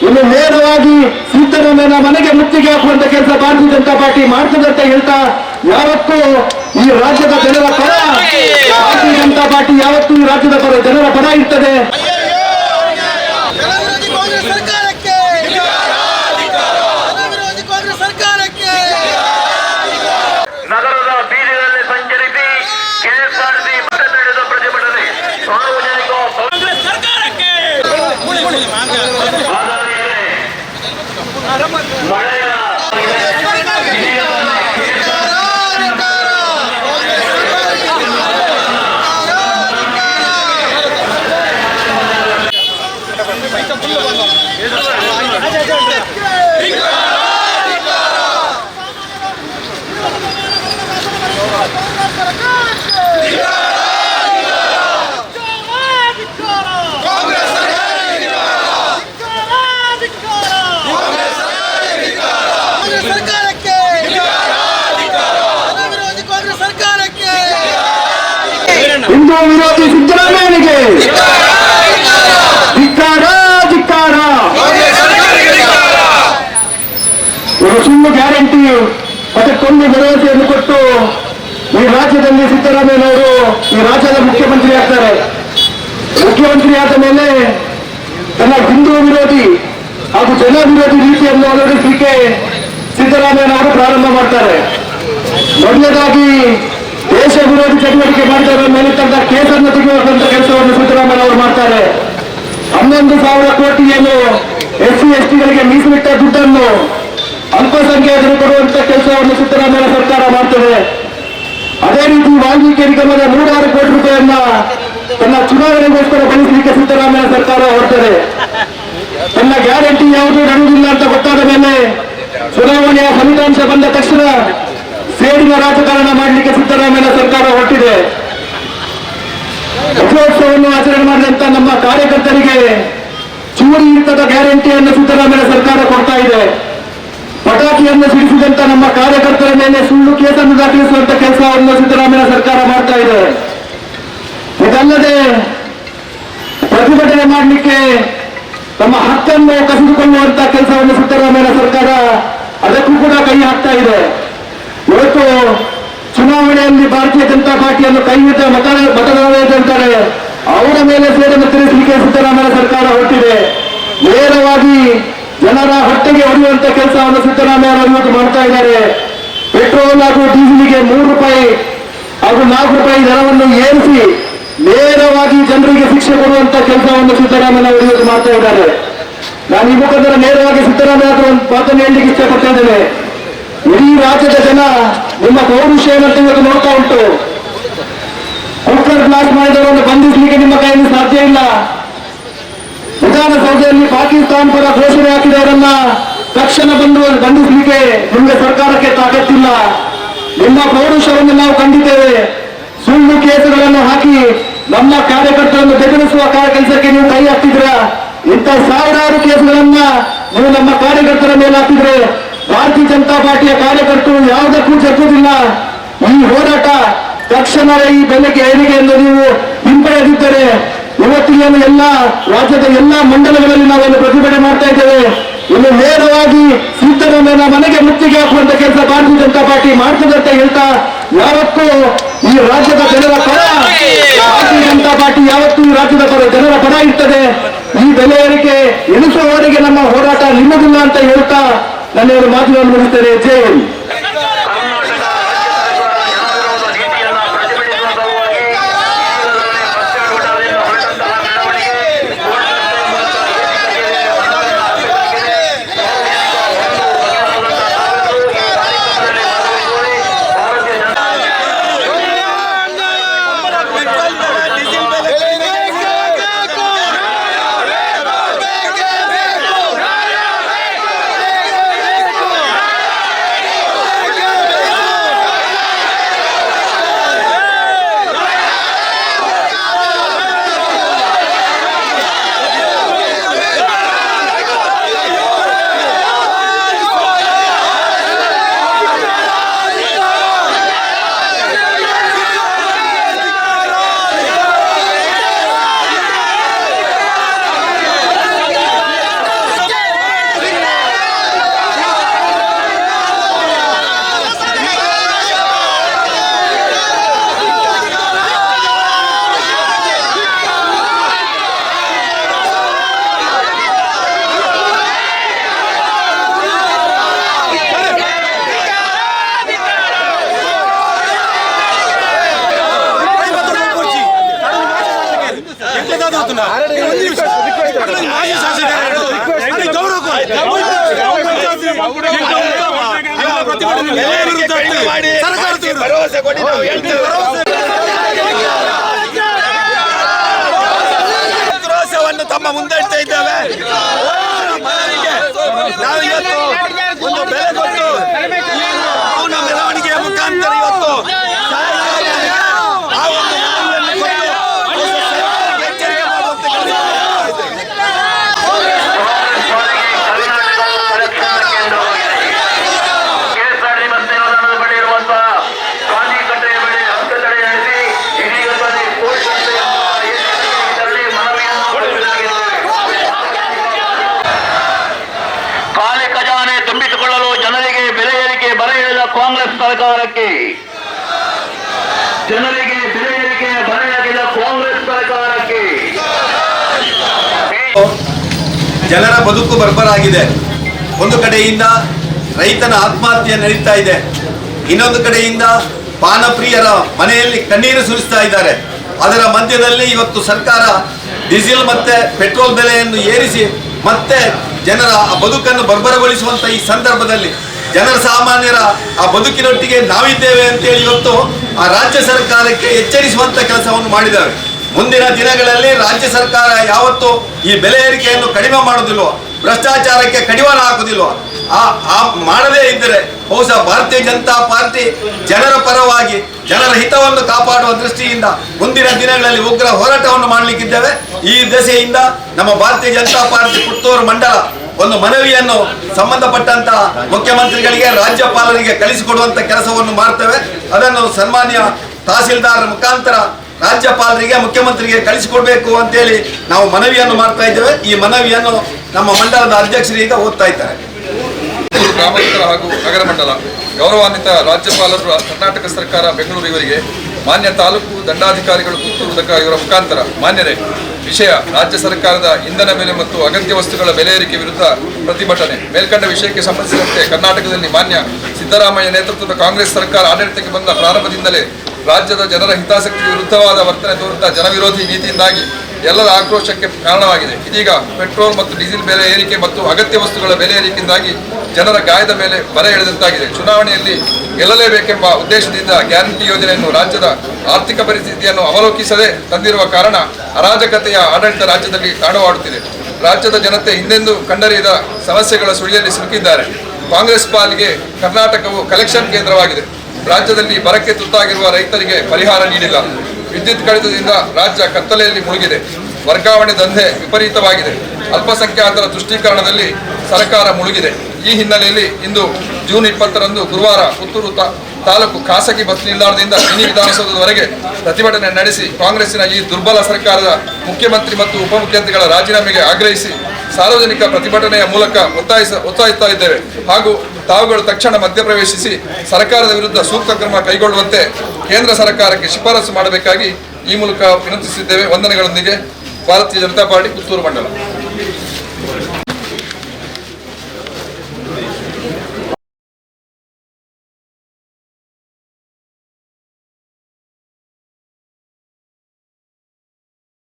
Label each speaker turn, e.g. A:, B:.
A: ಇನ್ನು ನೇರವಾಗಿ ಸಿದ್ದರಾಮಯ್ಯನ ಮನೆಗೆ ಮುತ್ತಿಗೆ ಹಾಕುವಂತ ಕೆಲಸ ಭಾರತೀಯ ಜನತಾ ಪಾರ್ಟಿ ಮಾಡ್ತದೆ ಅಂತ ಹೇಳ್ತಾ ಯಾವತ್ತೂ ಈ ರಾಜ್ಯದ ಜನರ ಪರ ಭಾರತೀಯ ಜನತಾ ಪಾರ್ಟಿ ಯಾವತ್ತೂ ಈ ರಾಜ್ಯದ ಪರ ಜನರ ಪರ ಇರ್ತದೆ
B: ಜನವಿರೋಧಿ ಕಾಂಗ್ರೆಸ್ ಸರ್ಕಾರಕ್ಕೆ ಜನವಿರೋಧಿ ಕಾಂಗ್ರೆಸ್ ಸರ್ಕಾರಕ್ಕೆ
C: ನಗರದ ಬೀದಿಗಳಲ್ಲಿ ಸಂಚರಿಸಿ ಕೆಎಸ್ಆರ್ಸಿ ಮತ ತಡೆದ ಪ್ರತಿಭಟನೆ ಸಾರ್ವಜನಿಕ ಕಾಂಗ್ರೆಸ್ ಸರ್ಕಾರಕ್ಕೆ ಮಳೆಯ
B: ಕಾಂಗ್ರೆಸ್ ಸರ್ಕಾರಕ್ಕೆ ಜನವಿರೋಧಿ ಕಾಂಗ್ರೆಸ್ ಸರ್ಕಾರಕ್ಕೆ
A: ಹಿಂದೂ ವಿರೋಧಿ ಸಿದ್ದರಾಮಯ್ಯನಿಗೆ ಧಿಕ್ಕಾರ ಧಿಕ್ಕಾರ. ಇವರು ಸುಳ್ಳು ಗ್ಯಾರಂಟಿ, ಅದಕ್ಕೊಂದು ಭರವಸೆಯನ್ನು ಕೊಟ್ಟು ಈ ರಾಜ್ಯದಲ್ಲಿ ಸಿದ್ದರಾಮಯ್ಯನವರು ಈ ರಾಜ್ಯದ ಮುಖ್ಯಮಂತ್ರಿ ಆಗ್ತಾರೆ. ಮುಖ್ಯಮಂತ್ರಿ ಆದ ಮೇಲೆ ತನ್ನ ಹಿಂದೂ ವಿರೋಧಿ ಹಾಗೂ ಜನ ವಿರೋಧಿ ರೀತಿಯನ್ನು ಅಳವಡಿಸಲಿಕ್ಕೆ ಸಿದ್ದರಾಮಯ್ಯನವರು ಪ್ರಾರಂಭ ಮಾಡ್ತಾರೆ. ಮೊದಲನೇದಾಗಿ ದೇಶ ವಿರೋಧಿ ಚಟುವಟಿಕೆ ಮಾಡಿದವರ ಮೇಲೆ ತಂದ ಕೇಸನ್ನು ತೆಗೆಯುವಂತ ಕೆಲಸವನ್ನು ಸಿದ್ದರಾಮಯ್ಯ ಅವರು ಮಾಡ್ತಾರೆ. ಹನ್ನೊಂದು ಸಾವಿರ ಕೋಟಿಯನ್ನು ಎಸ್ ಸಿ ಎಸ್ ಟಿಗಳಿಗೆ ಮೀಸಲಿಟ್ಟ ದುಡ್ಡನ್ನು ಅಲ್ಪಸಂಖ್ಯಾತರು ಕೊಡುವಂತ ಕೆಲಸವನ್ನು ಸಿದ್ದರಾಮಯ್ಯ ಸರ್ಕಾರ ಮಾಡ್ತದೆ. ಅದೇ ರೀತಿ ವಾಲ್ಮೀಕಿ ನಿಗಮದ ನೂರಾರು ಕೋಟಿ ರೂಪಾಯಿಯನ್ನ ತನ್ನ ಚುನಾವಣೆಗೋಸ್ಕರ ಬಳಸಲಿಕ್ಕೆ ಸಿದ್ದರಾಮಯ್ಯ ಸರ್ಕಾರ ಹೊರತದೆ ತನ್ನ ಗ್ಯಾರಂಟಿ ಯಾವುದು ನಡೆಯುವುದಿಲ್ಲ ಅಂತ ಗೊತ್ತಾದ ಮೇಲೆ ಚುನಾವಣೆಯ ಫಲಿತಾಂಶ ಬಂದ ತಕ್ಷಣ ಸೇಡಿನ ರಾಜಕಾರಣ ಮಾಡಲಿಕ್ಕೆ ಸಿದ್ದರಾಮಯ್ಯ ಸರ್ಕಾರ ಹೊರಟಿದೆ. ರಥೋತ್ಸವವನ್ನು ಆಚರಣೆ ಮಾಡಿದಂತ ನಮ್ಮ ಕಾರ್ಯಕರ್ತರಿಗೆ ಚೂರಿ ಇರ್ತದ ಗ್ಯಾರಂಟಿಯನ್ನು ಸಿದ್ದರಾಮಯ್ಯ ಸರ್ಕಾರ ಕೊಡ್ತಾ ಇದೆ. ಪಟಾಕಿಯನ್ನು ಸಿಡಿಸಿದಂತ ನಮ್ಮ ಕಾರ್ಯಕರ್ತರ ಮೇಲೆ ಸುಳ್ಳು ಕೇಸನ್ನು ದಾಖಲಿಸುವಂತ ಕೆಲಸವನ್ನು ಸಿದ್ದರಾಮಯ್ಯ ಸರ್ಕಾರ ಮಾಡ್ತಾ ಇದೆ. ಇದಲ್ಲದೆ ಪ್ರತಿಭಟನೆ ಮಾಡಲಿಕ್ಕೆ ತಮ್ಮ ಹಕ್ಕನ್ನು ಕಸಿದುಕೊಳ್ಳುವಂತ ಕೆಲಸವನ್ನು ಸಿದ್ದರಾಮಯ್ಯ ಸರ್ಕಾರ ಅದಕ್ಕೂ ಕೂಡ ಕೈ ಹಾಕ್ತಾ ಇದೆ. ಇವತ್ತು ಚುನಾವಣೆಯಲ್ಲಿ ಭಾರತೀಯ ಜನತಾ ಪಾರ್ಟಿಯನ್ನು ಕೈ ಹಿಡಿದ ಮತ ಮತದಾರರಿದ್ದಾರೆ ಅವರ ಮೇಲೆ ಸೇಡನ್ನು ತೀರಿಸಲಿಕ್ಕೆ ಸಿದ್ದರಾಮಯ್ಯ ಸರ್ಕಾರ ಹೊರಟಿದೆ ನೇರವಾಗಿ ಜನರ ಹೊಟ್ಟೆಗೆ ಹೊಡೆಯುವಂತ ಕೆಲಸವನ್ನು ಸಿದ್ದರಾಮಯ್ಯ ಇವತ್ತು ಮಾಡ್ತಾ ಇದ್ದಾರೆ. ಪೆಟ್ರೋಲ್ ಹಾಗೂ ಡೀಸೆಲ್ಗೆ ಮೂರು ರೂಪಾಯಿ ಹಾಗೂ ನಾಲ್ಕು ರೂಪಾಯಿ ದರವನ್ನು ಏರಿಸಿ ನೇರವಾಗಿ ಜನರಿಗೆ ಶಿಕ್ಷೆ ಕೊಡುವಂತ ಕೆಲಸವನ್ನು ಸಿದ್ದರಾಮಯ್ಯ ಅವರು ಇವತ್ತು ಮಾಡ್ತಾ ಇದ್ದಾರೆ. ನಾನು ಈ ಮುಖಾಂತರ ನೇರವಾಗಿ ಸಿದ್ದರಾಮಯ್ಯ ಒಂದು ಮಾತನ್ನು ಹೇಳಲಿಕ್ಕೆ ಇಷ್ಟಪಡ್ತಾ ಇದ್ದೇನೆ. ಇಡೀ ರಾಜ್ಯದ ಜನ ನಿಮ್ಮ ಪೌರುಷೇನಂತ ಇವತ್ತು ನೋಡ್ತಾ ಉಂಟು. ಕುಕ್ಕರ್ ಬ್ಲಾಕ್ ಮಾಡಿದವರನ್ನು ಬಂಧಿಸಲಿಕ್ಕೆ ನಿಮ್ಮ ಕೈಯಲ್ಲಿ ಸಾಧ್ಯ ಇಲ್ಲ. ವಿಧಾನಸೌಧದಲ್ಲಿ ಪಾಕಿಸ್ತಾನ ಪರ ಘೋಷಣೆ ಹಾಕಿದವರನ್ನ ತಕ್ಷಣ ಬಂದು ಬಂಧಿಸಲಿಕ್ಕೆ ನಿಮಗೆ ಸರ್ಕಾರಕ್ಕೆ ತಾಕತ್ತಿಲ್ಲ. ನಿಮ್ಮ ಪೌರುಷವನ್ನು ನಾವು ಕಂಡಿದ್ದೇವೆ. ಸುಳ್ಳು ಕೇಸುಗಳನ್ನು ಹಾಕಿ ನಮ್ಮ ಕಾರ್ಯಕರ್ತರನ್ನು ಬೆದರಿಸುವ ಕೆಲಸಕ್ಕೆ ನೀವು ಕೈ ಹಾಕ್ತಿದ್ರ ಇಂಥ ಸಾವಿರಾರು ಕೇಸುಗಳನ್ನ ನೀವು ನಮ್ಮ ಕಾರ್ಯಕರ್ತರ ಮೇಲೆ ಹಾಕಿದ್ರೆ ಭಾರತೀಯ ಜನತಾ ಪಾರ್ಟಿಯ ಕಾರ್ಯಕರ್ತರು ಯಾವುದಕ್ಕೂ ಜಗ್ಗುವುದಿಲ್ಲ ಈ ಹೋರಾಟ ತಕ್ಷಣವೇ ಈ ಬೆಲೆಗೆ ಏರಿಕೆಯನ್ನು ನೀವು ಹಿಂಪಡೆದಿದ್ದರೆ, ಇವತ್ತಿನ ಎಲ್ಲ ರಾಜ್ಯದ ಎಲ್ಲ ಮಂಡಲಗಳಲ್ಲಿ ನಾವೊಂದು ಪ್ರತಿಭಟನೆ ಮಾಡ್ತಾ ಇದ್ದೇವೆ. ಇನ್ನು ನೇರವಾಗಿ ಸಿದ್ದರಾಮಯ್ಯನ ಮನೆಗೆ ಮುತ್ತಿಗೆ ಹಾಕುವಂತ ಕೆಲಸ ಭಾರತೀಯ ಜನತಾ ಪಾರ್ಟಿ ಮಾಡ್ತದೆ ಅಂತ ಹೇಳ್ತಾ, ಯಾವತ್ತೂ ಈ ರಾಜ್ಯದ ಜನರ ಪರ, ಭಾರತೀಯ ಜನತಾ ಪಾರ್ಟಿ ಯಾವತ್ತೂ ಈ ರಾಜ್ಯದ ಪರ, ಜನರ ಪರ ಇರ್ತದೆ. ಈ ಬೆಲೆ ಏರಿಕೆ ಎನಿಸುವವರೆಗೆ ನಮ್ಮ ಹೋರಾಟ ನಿಮ್ಮದಿಲ್ಲ ಅಂತ ಹೇಳ್ತಾ ನನ್ನ ಎರಡು ಮಾತುಗಳನ್ನು ಮುಗಿಸ್ತೇನೆ ಜೈ ಹಿಂದ್.
C: ಕರ್ನಾಟಕ ರಾಜ್ಯ ಸರ್ಕಾರ ಜನವಿರೋಧ ನೀತಿಯನ್ನ ಪ್ರತಿಭಟಿಸುವ ಸಲುವಾಗಿ ಈಗಾಗಲೇ ಬಸ್ ಸ್ಟ್ಯಾಂಡ್ ಊಟದಿಂದ ಹೊರಟಂತಹ ಮೆರವಣಿಗೆ ಗೋಡೆಗಟ್ಟೆ ಮೂಲಕ ವೇದಿಕೆಗೆ ಬಂದಂತಹ ಅಭ್ಯರ್ಥಿಗೆ ಒಂದು ಬಗೆಹರಿದಂತಹ ತಾವೆಲ್ಲರೂ ಈ ಕಾರ್ಯಕ್ರಮದಲ್ಲಿ ಭಾಗವಹಿಸುವಲ್ಲಿ ಭಾರತೀಯ ಜನತಾ
B: ಬೇಕು
D: ಮಾತಾಡ್ತಾನ ಒಂದು ನಿಮಿಷ ಅಲ್ಲ, ಈ ಮಾಜಿ ಶಾಸಕ ಯಾರು? ಅದಕ್ಕೆ ಗೌರವ ಕೊಡಿ. ಇವರ ಪ್ರತಿಭಟನೆ ನ್ಯಾಯ
E: ಕ್ರೋಶವನ್ನು ತಮ್ಮ ಮುಂದೆ ಇಡ್ತಾ ಇದ್ದೇವೆ ನಾವು ಇವತ್ತು ಒಂದು ಬೆಲೆ ಕೊಟ್ಟು ಮೌನ ಮೆರವಣಿಗೆಯ ಮುಖಾಂತರ ಇವತ್ತು ಸಾರ್ವಜನಿಕರಿಗೆ ಆ ಒಂದು ಮನವಿಯನ್ನು ಕೊಟ್ಟು ಹೊಸ ಸರ್ಕಾರಕ್ಕೆ ಎಚ್ಚರಿಕೆ ಮಾಡುವಂತ ಕೆಲಸ ಮಾಡ್ತಾ ಇದ್ದೇವೆ.
C: ಕೆಎಸ್ಆರ್ಟಿ ಬಸ್ ನಿಲ್ದಾಣದ ಬಳಿ ಇರುವಂತಹ ಗಾಂಧಿ ಕಟ್ಟೆಯ ಬಳಿ ಹಂತ ತಡೆ ನಡೆಸಿ ಇದೀಗ ಬನ್ನಿ ಕೋರ್ಟ್ ಸಂಸ್ಥೆಯ ಇದರಲ್ಲಿ ಮನವಿಯನ್ನು ಕೊಡಲಾಗಿದೆ. ಖಾಲಿ ಖಜಾನೆ ತುಂಬಿಸಿಕೊಳ್ಳಲು ಜನರಿಗೆ ಬೆಲೆ ಏರಿಕೆ ಬರ ಹೇಳಿದ ಸರ್ಕಾರಕ್ಕೆ ಜನರಿಗೆ ಬೆಲೆ ಏರಿಕೆ ಬರ ಹಾಕಿದ ಕಾಂಗ್ರೆಸ್ ಸರ್ಕಾರಕ್ಕೆ
E: ಜನರ ಬದುಕು ಬರ್ಬರಾಗಿದೆ. ಒಂದು ಕಡೆಯಿಂದ ರೈತನ ಆತ್ಮಹತ್ಯೆ ನಡೀತಾ ಇದೆ. ಇನ್ನೊಂದು ಕಡೆಯಿಂದ ಪಾನಪ್ರಿಯರ ಮನೆಯಲ್ಲಿ ಕಣ್ಣೀರು ಸುರಿಸ್ತಾ ಇದ್ದಾರೆ. ಅದರ ಮಧ್ಯದಲ್ಲಿ ಇವತ್ತು ಸರ್ಕಾರ ಡೀಸೆಲ್ ಮತ್ತೆ ಪೆಟ್ರೋಲ್ ಬೆಲೆಯನ್ನು ಏರಿಸಿ ಮತ್ತೆ ಜನರ ಬದುಕನ್ನು ಬರ್ಬರಗೊಳಿಸುವಂತ ಈ ಸಂದರ್ಭದಲ್ಲಿ ಜನರ ಸಾಮಾನ್ಯರ ಆ ಬದುಕಿನೊಟ್ಟಿಗೆ ನಾವಿದ್ದೇವೆ ಅಂತೇಳಿ ಇವತ್ತು ಆ ರಾಜ್ಯ ಸರ್ಕಾರಕ್ಕೆ ಎಚ್ಚರಿಸುವಂತ ಕೆಲಸವನ್ನು ಮಾಡಿದ್ದಾರೆ. ಮುಂದಿನ ದಿನಗಳಲ್ಲಿ ರಾಜ್ಯ ಸರ್ಕಾರ ಯಾವತ್ತು ಈ ಬೆಲೆ ಏರಿಕೆಯನ್ನು ಕಡಿಮೆ ಮಾಡೋದಿಲ್ವೋ ಭ್ರಷ್ಟಾಚಾರಕ್ಕೆ ಕಡಿವಾಣ ಹಾಕೋದಿಲ್ವೋ ಆ ಆ ಮಾಡದೇ ಇದ್ದರೆ ಬಹುಶಃ ಭಾರತೀಯ ಜನತಾ ಪಾರ್ಟಿ ಜನರ ಪರವಾಗಿ, ಜನರ ಹಿತವನ್ನು ಕಾಪಾಡುವ ದೃಷ್ಟಿಯಿಂದ ಮುಂದಿನ ದಿನಗಳಲ್ಲಿ ಉಗ್ರ ಹೋರಾಟವನ್ನು ಮಾಡಲಿಕ್ಕಿದ್ದೇವೆ. ಈ ದೆಸೆಯಿಂದ ನಮ್ಮ ಭಾರತೀಯ ಜನತಾ ಪಾರ್ಟಿ ಪುತ್ತೂರು ಮಂಡಲ ಒಂದು ಮನವಿಯನ್ನು ಸಂಬಂಧಪಟ್ಟಂತ ಮುಖ್ಯಮಂತ್ರಿಗಳಿಗೆ, ರಾಜ್ಯಪಾಲರಿಗೆ ಕಳಿಸಿಕೊಡುವಂತ ಕೆಲಸವನ್ನು ಮಾಡ್ತೇವೆ. ಅದನ್ನು ಸನ್ಮಾನ್ಯ ತಹಸೀಲ್ದಾರ್ ಮುಖಾಂತರ ರಾಜ್ಯಪಾಲರಿಗೆ, ಮುಖ್ಯಮಂತ್ರಿಗೆ ಕಳಿಸಿಕೊಡ್ಬೇಕು ಅಂತೇಳಿ ನಾವು ಮನವಿಯನ್ನು ಮಾಡ್ತಾ ಇದ್ದೇವೆ. ಈ ಮನವಿಯನ್ನು ನಮ್ಮ ಮಂಡಲದ ಅಧ್ಯಕ್ಷರು ಈಗ ಓದ್ತಾ ಇದ್ದಾರೆ.
F: ಗ್ರಾಮಾಂತರ ಹಾಗೂ ನಗರ ಮಂಡಲ ಗೌರವಾನ್ವಿತ ರಾಜ್ಯಪಾಲರು, ಕರ್ನಾಟಕ ಸರ್ಕಾರ, ಬೆಂಗಳೂರು ಇವರಿಗೆ ಮಾನ್ಯ ತಾಲೂಕು ದಂಡಾಧಿಕಾರಿಗಳು ಕೂತಿರುವುದಕ್ಕೆ ಇವರ ಮುಖಾಂತರ ಮಾನ್ಯರೇ, ವಿಷಯ ರಾಜ್ಯ ಸರ್ಕಾರದ ಇಂಧನ ಬೆಲೆ ಮತ್ತು ಅಗತ್ಯ ವಸ್ತುಗಳ ಬೆಲೆ ಏರಿಕೆ ವಿರುದ್ಧ ಪ್ರತಿಭಟನೆ. ಮೇಲ್ಕಂಡ ವಿಷಯಕ್ಕೆ ಸಂಬಂಧಿಸಿದಂತೆ ಕರ್ನಾಟಕದಲ್ಲಿ ಮಾನ್ಯ ಸಿದ್ದರಾಮಯ್ಯ ನೇತೃತ್ವದ ಕಾಂಗ್ರೆಸ್ ಸರ್ಕಾರ ಆಡಳಿತಕ್ಕೆ ಬಂದ ಪ್ರಾರಂಭದಿಂದಲೇ ರಾಜ್ಯದ ಜನರ ಹಿತಾಸಕ್ತಿ ವಿರುದ್ಧವಾದ ವರ್ತನೆ ತೋರುತ್ತಾ ಜನವಿರೋಧಿ ನೀತಿಯಿಂದಾಗಿ ಎಲ್ಲರ ಆಕ್ರೋಶಕ್ಕೆ ಕಾರಣವಾಗಿದೆ. ಇದೀಗ ಪೆಟ್ರೋಲ್ ಮತ್ತು ಡೀಸೆಲ್ ಬೆಲೆ ಏರಿಕೆ ಮತ್ತು ಅಗತ್ಯ ವಸ್ತುಗಳ ಬೆಲೆ ಏರಿಕೆಯಿಂದಾಗಿ ಜನರ ಗಾಯದ ಮೇಲೆ ಬರ ಎಳೆದಂತಾಗಿದೆ. ಚುನಾವಣೆಯಲ್ಲಿ ಗೆಲ್ಲಲೇಬೇಕೆಂಬ ಉದ್ದೇಶದಿಂದ ಗ್ಯಾರಂಟಿ ಯೋಜನೆಯನ್ನು ರಾಜ್ಯದ ಆರ್ಥಿಕ ಪರಿಸ್ಥಿತಿಯನ್ನು ಅವಲೋಕಿಸದೆ ತಂದಿರುವ ಕಾರಣ ಅರಾಜಕತೆಯ ಆಡಳಿತ ರಾಜ್ಯದಲ್ಲಿ ತಾಣವಾಡುತ್ತಿದೆ ರಾಜ್ಯದ ಜನತೆ ಹಿಂದೆಂದೂ ಕಂಡರಿಯದ ಸಮಸ್ಯೆಗಳ ಸುಳಿಯಲ್ಲಿ ಸಿಲುಕಿದ್ದಾರೆ. ಕಾಂಗ್ರೆಸ್ ಪಾಲಿಗೆ ಕರ್ನಾಟಕವು ಕಲೆಕ್ಷನ್ ಕೇಂದ್ರವಾಗಿದೆ. ರಾಜ್ಯದಲ್ಲಿ ಬರಕ್ಕೆ ತುತ್ತಾಗಿರುವ ರೈತರಿಗೆ ಪರಿಹಾರ ನೀಡಿಲ್ಲ. ವಿದ್ಯುತ್ ಕಡಿತದಿಂದ ರಾಜ್ಯ ಕತ್ತಲೆಯಲ್ಲಿ ಮುಳುಗಿದೆ. ವರ್ಗಾವಣೆ ದಂಧೆ ವಿಪರೀತವಾಗಿದೆ. ಅಲ್ಪಸಂಖ್ಯಾತರ ತುಷ್ಟೀಕರಣದಲ್ಲಿ ಸರ್ಕಾರ ಮುಳುಗಿದೆ. ಈ ಹಿನ್ನೆಲೆಯಲ್ಲಿ ಇಂದು ಜೂನ್ ಇಪ್ಪತ್ತರಂದು ಗುರುವಾರ ಪುತ್ತೂರು ತಾಲೂಕು ಖಾಸಗಿ ಬಸ್ ನಿಲ್ದಾಣದಿಂದ ಮಿನಿ ವಿಧಾನಸೌಧದವರೆಗೆ ಪ್ರತಿಭಟನೆ ನಡೆಸಿ ಕಾಂಗ್ರೆಸ್ಸಿನ ಈ ದುರ್ಬಲ ಸರ್ಕಾರದ ಮುಖ್ಯಮಂತ್ರಿ ಮತ್ತು ಉಪಮುಖ್ಯಮಂತ್ರಿಗಳ ರಾಜೀನಾಮೆಗೆ ಆಗ್ರಹಿಸಿ ಸಾರ್ವಜನಿಕ ಪ್ರತಿಭಟನೆಯ ಮೂಲಕ ಒತ್ತಾಯಿಸ, ಒತ್ತಾಯಿಸ್ತಾ ಇದ್ದೇವೆ. ಹಾಗೂ ತಾವುಗಳು ತಕ್ಷಣ ಮಧ್ಯಪ್ರವೇಶಿಸಿ ಸರ್ಕಾರದ ವಿರುದ್ಧ ಸೂಕ್ತ ಕ್ರಮ ಕೈಗೊಳ್ಳುವಂತೆ ಕೇಂದ್ರ ಸರ್ಕಾರಕ್ಕೆ ಶಿಫಾರಸು ಮಾಡಬೇಕಾಗಿ ಈ ಮೂಲಕ ವಿನಂತಿಸಿದ್ದೇವೆ. ವಂದನೆಗಳೊಂದಿಗೆ ಭಾರತೀಯ ಜನತಾ ಪಾರ್ಟಿ ಪುತ್ತೂರು ಮಂಡಲ.